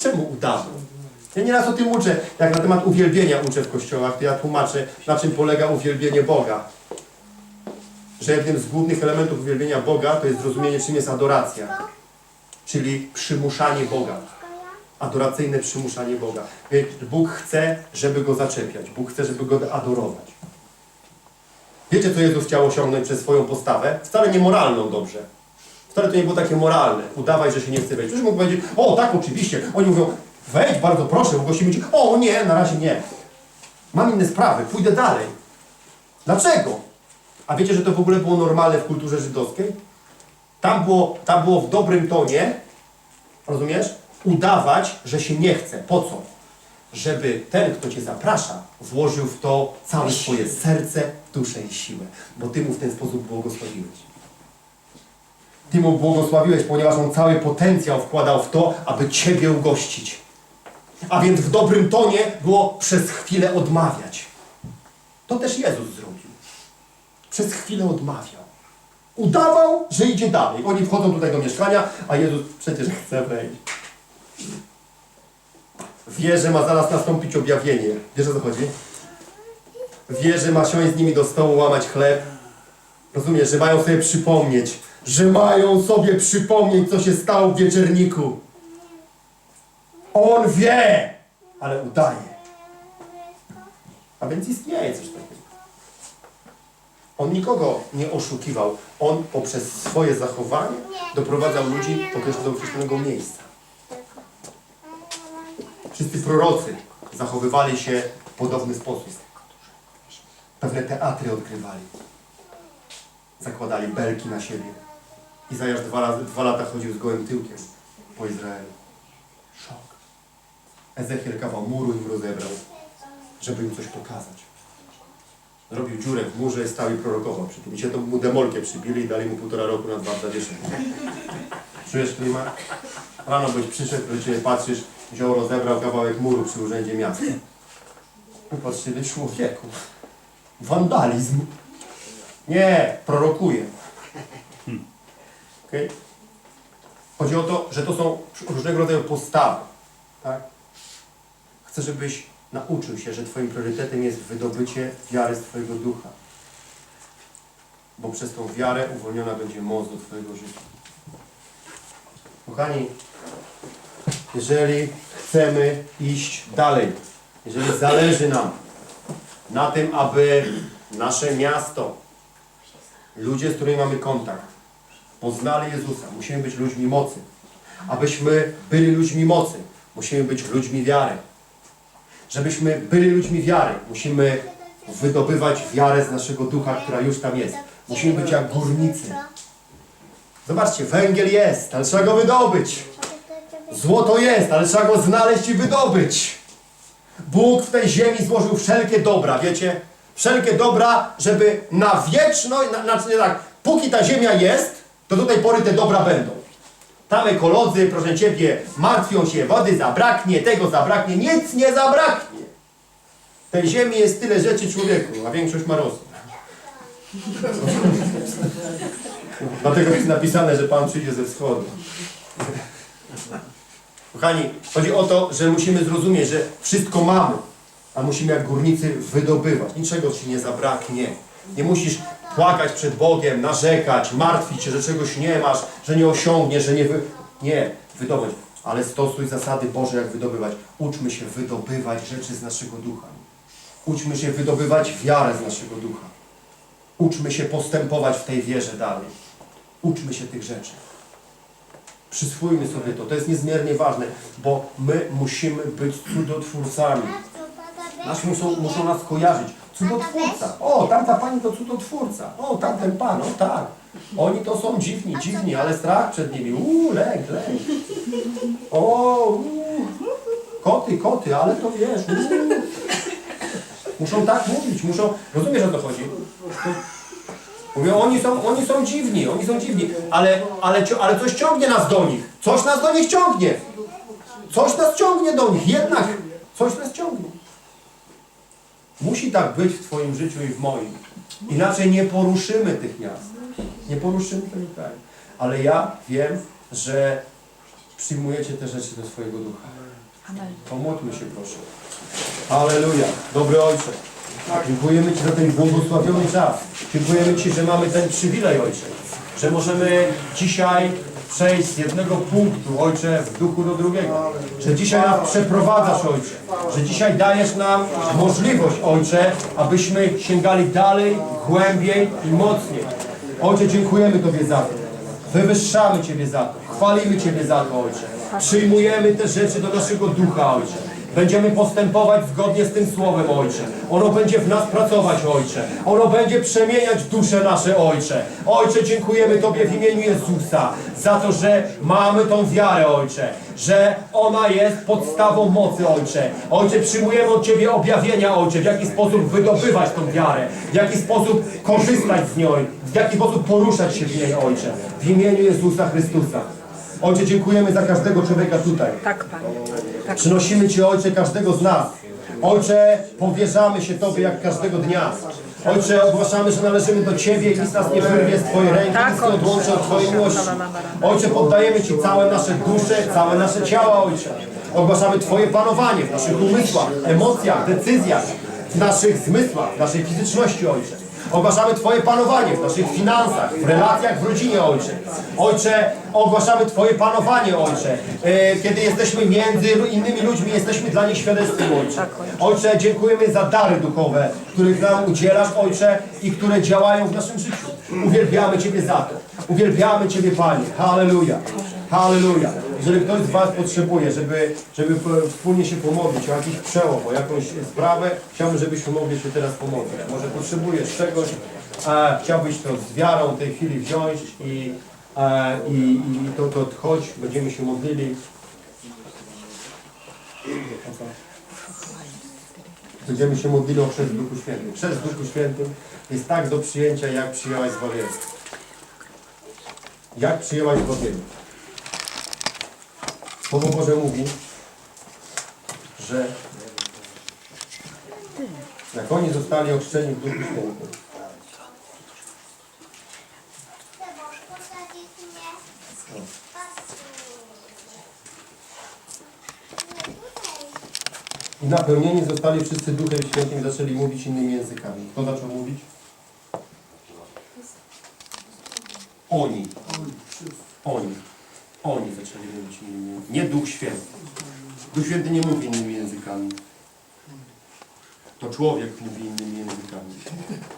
Czemu udawał? Ja nieraz o tym uczę, jak na temat uwielbienia uczę w kościołach, to ja tłumaczę, na czym polega uwielbienie Boga. Że jednym z głównych elementów uwielbienia Boga to jest zrozumienie, czym jest adoracja. Czyli przymuszanie Boga. Adoracyjne przymuszanie Boga. Wie, Bóg chce, żeby Go zaczepiać. Bóg chce, żeby Go adorować. Wiecie, co Jezus chciał osiągnąć przez swoją postawę? Wcale nie moralną dobrze. Wcale to nie było takie moralne. Udawaj, że się nie chce wejść. Ktoś mógł powiedzieć, o tak, oczywiście. Oni mówią, wejdź, bardzo proszę, ugościmy cię. O nie, na razie nie. Mam inne sprawy, pójdę dalej. Dlaczego? A wiecie, że to w ogóle było normalne w kulturze żydowskiej? Tam było, tam było w dobrym tonie, rozumiesz? Udawać, że się nie chce. Po co? Żeby ten, kto cię zaprasza, włożył w to całe swoje serce, duszę i siłę. Bo ty mu w ten sposób błogosławiłeś. Ty mu błogosławiłeś, ponieważ on cały potencjał wkładał w to, aby Ciebie ugościć. A więc w dobrym tonie było przez chwilę odmawiać. To też Jezus zrobił. Przez chwilę odmawiał. Udawał, że idzie dalej. Oni wchodzą tutaj do mieszkania, a Jezus przecież chce wejść. Wie, że ma zaraz nastąpić objawienie. Wiesz o co chodzi? Wie, że ma siąść z nimi do stołu, łamać chleb. Rozumiesz, że mają sobie przypomnieć, że mają sobie przypomnieć, co się stało w wieczerniku. On wie, ale udaje. A więc istnieje coś takiego. On nikogo nie oszukiwał. On poprzez swoje zachowanie doprowadzał ludzi do określonego miejsca. Wszyscy prorocy zachowywali się w podobny sposób. Pewne teatry odgrywali zakładali belki na siebie. Izajasz dwa, razy, dwa lata chodził z gołym tyłkiem po Izraelu. Szok. Ezechiel kawał muru im rozebrał, żeby im coś pokazać. Zrobił dziurę w murze, stał i prorokował przy tym. I się to mu demolkę przybili i dali mu półtora roku na dwa zawieszenia. Czujesz klimat? Rano byś przyszedł, do ciebie patrzysz, wziął, rozebrał kawałek muru przy urzędzie miasta. Patrzyli, człowieku, wandalizm. Nie, prorokuje. Okay? Chodzi o to, że to są różnego rodzaju postawy. Tak? Chcę, żebyś nauczył się, że Twoim priorytetem jest wydobycie wiary z Twojego ducha. Bo przez tą wiarę uwolniona będzie moc do Twojego życia. Kochani, jeżeli chcemy iść dalej, jeżeli zależy nam na tym, aby nasze miasto, ludzie, z którymi mamy kontakt, poznali Jezusa. Musimy być ludźmi mocy. Abyśmy byli ludźmi mocy, musimy być ludźmi wiary. Żebyśmy byli ludźmi wiary, musimy wydobywać wiarę z naszego ducha, która już tam jest. Musimy być jak górnicy. Zobaczcie, węgiel jest, ale trzeba go wydobyć. Złoto jest, ale trzeba go znaleźć i wydobyć. Bóg w tej ziemi złożył wszelkie dobra, wiecie? Wszelkie dobra, żeby na wieczność, na, znaczy nie tak, póki ta ziemia jest, to do tej pory te dobra będą. Tam ekolodzy, proszę Ciebie, martwią się, wody zabraknie, tego zabraknie, nic nie zabraknie. Tej ziemi jest tyle rzeczy człowieku, a większość ma rozum. Dlatego jest napisane, że Pan przyjdzie ze wschodu. Kochani, chodzi o to, że musimy zrozumieć, że wszystko mamy, a musimy jak górnicy wydobywać. Niczego ci nie zabraknie. Nie musisz płakać przed Bogiem, narzekać, martwić się, że czegoś nie masz, że nie osiągniesz, że nie wy... Nie, wydobyć. Ale stosuj zasady Boże, jak wydobywać. Uczmy się wydobywać rzeczy z naszego ducha. Uczmy się wydobywać wiarę z naszego ducha. Uczmy się postępować w tej wierze dalej. Uczmy się tych rzeczy. Przyswójmy sobie to. To jest niezmiernie ważne, bo my musimy być cudotwórcami. Nas muszą, muszą nas kojarzyć. Cudotwórca. O, tamta pani to cudotwórca. O, tamten pan, o tak. Oni to są dziwni, dziwni, ale strach przed nimi. Uuu, lęk, lęk. O, uuu. Koty, koty, ale to wiesz. Uuu. Muszą tak mówić, muszą... Rozumiesz o co chodzi? Mówią, oni są, oni są dziwni, oni są dziwni, ale, ale, ale coś ciągnie nas do nich. Coś nas do nich ciągnie. Coś nas ciągnie do nich, jednak coś nas ciągnie. Musi tak być w Twoim życiu i w moim. Inaczej nie poruszymy tych miast. Nie poruszymy tego kraju. Ale ja wiem, że przyjmujecie te rzeczy do swojego ducha. Pomódlmy się proszę. Aleluja. Dobry Ojcze. Dziękujemy Ci za ten błogosławiony czas. Dziękujemy Ci, że mamy ten przywilej, Ojcze. Że możemy dzisiaj przejść z jednego punktu, Ojcze, w duchu do drugiego. Że dzisiaj nas przeprowadzasz, Ojcze. Że dzisiaj dajesz nam możliwość, Ojcze, abyśmy sięgali dalej, głębiej i mocniej. Ojcze, dziękujemy Tobie za to. Wywyższamy Ciebie za to. Chwalimy Ciebie za to, Ojcze. Przyjmujemy te rzeczy do naszego ducha, Ojcze. Będziemy postępować zgodnie z tym Słowem, Ojcze. Ono będzie w nas pracować, Ojcze. Ono będzie przemieniać dusze nasze, Ojcze. Ojcze, dziękujemy Tobie w imieniu Jezusa za to, że mamy tą wiarę, Ojcze. Że ona jest podstawą mocy, Ojcze. Ojcze, przyjmujemy od Ciebie objawienia, Ojcze, w jaki sposób wydobywać tą wiarę, w jaki sposób korzystać z niej, w jaki sposób poruszać się w niej, Ojcze. W imieniu Jezusa Chrystusa. Ojcze, dziękujemy za każdego człowieka tutaj. Tak, Panie. Tak. Przynosimy Ci, Ojcze, każdego z nas. Ojcze, powierzamy się Tobie jak każdego dnia. Ojcze, ogłaszamy, że należymy do Ciebie i nic nas nie wyrwie z Twojej ręki, Tak, nic nie odłączy od Twojej miłości. Ojcze, poddajemy Ci całe nasze dusze, całe nasze ciała, Ojcze. Ogłaszamy Twoje panowanie w naszych umysłach, emocjach, decyzjach, w naszych zmysłach, w naszej fizyczności, Ojcze. Ogłaszamy Twoje panowanie w naszych finansach, w relacjach w rodzinie, Ojcze. Ojcze, ogłaszamy Twoje panowanie, Ojcze. E, Kiedy jesteśmy między innymi ludźmi, jesteśmy dla nich świadectwem, Ojcze. Ojcze, dziękujemy za dary duchowe, których nam udzielasz, Ojcze, i które działają w naszym życiu. Uwielbiamy Ciebie za to. Uwielbiamy Ciebie, Panie. Halleluja. Halleluja. Jeżeli ktoś z Was potrzebuje, żeby, żeby wspólnie się pomodlić o jakiś przełom, o jakąś sprawę, chciałbym, żebyśmy mogli się teraz pomodlić. Może potrzebujesz czegoś, a chciałbyś to z wiarą w tej chwili wziąć i, a, i, i to, to chodź, będziemy się modlili. Będziemy się modlili o chrzest Duchu Świętym. Chrzest Duchu Świętym jest tak do przyjęcia, jak przyjęłaś zbawienie. Jak przyjęłaś zbawienie? Słowo Boże mówi, że jak oni zostali ochrzczeni w Duchu Świętym, i napełnieni zostali wszyscy Duchem Świętym i zaczęli mówić innymi językami. Kto zaczął mówić? Oni. Oni. Oni zaczęli mówić innymi językami. Nie Duch Święty. Duch Święty nie mówi innymi językami. To człowiek mówi innymi językami.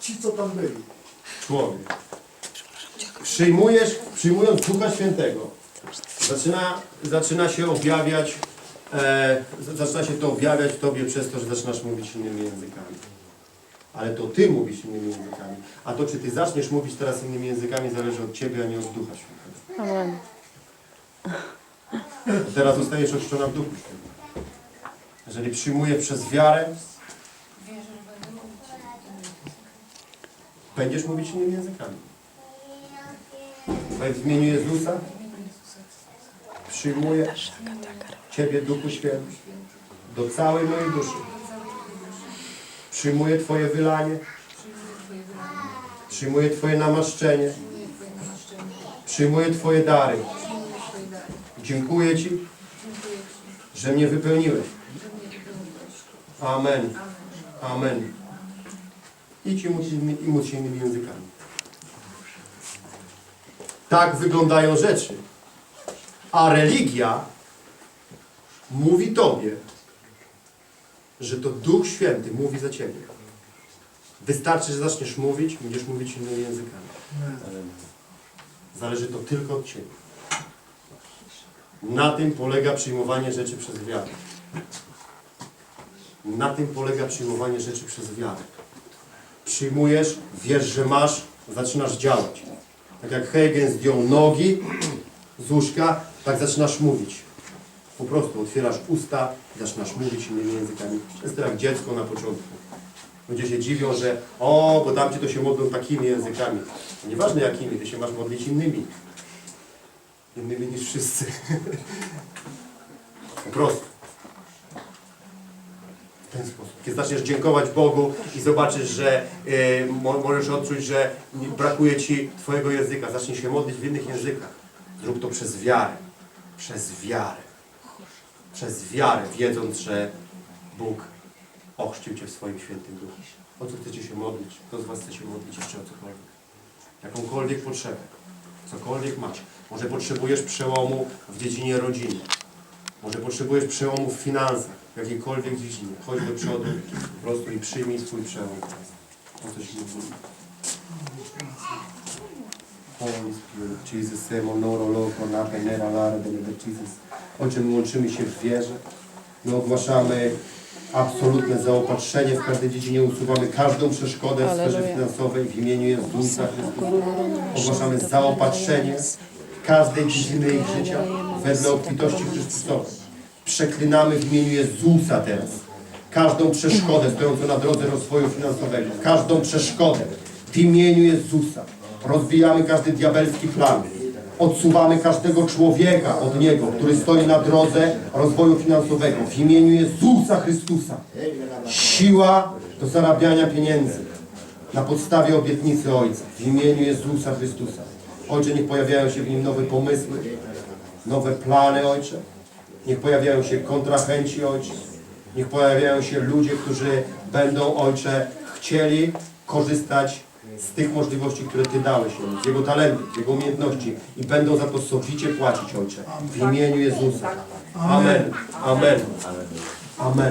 Ci, co tam byli. Człowiek. Przyjmujesz, przyjmując Ducha Świętego, zaczyna, zaczyna się objawiać, e, zaczyna się to objawiać w Tobie przez to, że zaczynasz mówić innymi językami. Ale to Ty mówisz innymi językami. A to, czy Ty zaczniesz mówić teraz innymi językami, zależy od Ciebie, a nie od Ducha Świętego. Amen. Teraz zostajesz ochrzczona w Duchu Świętym. Jeżeli przyjmujesz przez wiarę, będziesz mówić innymi językami. W imieniu Jezusa przyjmuję Ciebie, Duchu Święty, do całej mojej duszy. Przyjmuję Twoje wylanie. Przyjmuję Twoje namaszczenie. Przyjmuję Twoje dary. Dziękuję Ci, że mnie wypełniłeś. Amen. Amen. Idź i módl się- innymi językami. Tak wyglądają rzeczy. A religia mówi Tobie, że to Duch Święty mówi za Ciebie. Wystarczy, że zaczniesz mówić, będziesz mówić innymi językami. Zależy to tylko od Ciebie. Na tym polega przyjmowanie rzeczy przez wiarę. Na tym polega przyjmowanie rzeczy przez wiarę. Przyjmujesz, wiesz, że masz, zaczynasz działać. Tak jak Hegen zdjął nogi z łóżka, tak zaczynasz mówić. Po prostu otwierasz usta i zaczynasz mówić innymi językami. To jest tak jak dziecko na początku. Ludzie się dziwią, że o, bo tamci to się modlą takimi językami. Nieważne jakimi, ty się masz modlić innymi. Innymi niż wszyscy. po prostu. W ten sposób. Kiedy zaczniesz dziękować Bogu i zobaczysz, że y, mo, możesz odczuć, że brakuje Ci Twojego języka, zaczniesz się modlić w innych językach. Zrób to przez wiarę. Przez wiarę. Przez wiarę, wiedząc, że Bóg ochrzcił Cię w swoim świętym duchu. O co chcecie się modlić? Kto z Was chce się modlić jeszcze o cokolwiek? Jakąkolwiek potrzebę. Cokolwiek macie. Może potrzebujesz przełomu w dziedzinie rodziny. Może potrzebujesz przełomu w finansach, w jakiejkolwiek dziedzinie. Chodź do przodu po prostu i przyjmij swój przełom. O co się? Holy Spirit, Jesus, Semonoro, Loko, Napenera, Lara, Benede, Jesus. Ojcze, my łączymy się w wierze. My ogłaszamy absolutne zaopatrzenie w każdej dziedzinie, usuwamy każdą przeszkodę w sferze finansowej w imieniu Jezusa Chrystusa. Ogłaszamy zaopatrzenie każdej dziedziny ich życia wedle obfitości Chrystusowej. Przeklinamy w imieniu Jezusa teraz każdą przeszkodę stojącą na drodze rozwoju finansowego, każdą przeszkodę w imieniu Jezusa. Rozbijamy każdy diabelski plan. Odsuwamy każdego człowieka od Niego, który stoi na drodze rozwoju finansowego w imieniu Jezusa Chrystusa. Siła do zarabiania pieniędzy na podstawie obietnicy Ojca w imieniu Jezusa Chrystusa. Ojcze, niech pojawiają się w nim nowe pomysły, nowe plany, Ojcze. Niech pojawiają się kontrahenci, Ojcze. Niech pojawiają się ludzie, którzy będą, Ojcze, chcieli korzystać z tych możliwości, które Ty dałeś z Jego talentów, z Jego umiejętności i będą za to sowicie płacić, Ojcze. W imieniu Jezusa. Amen. Amen. Amen.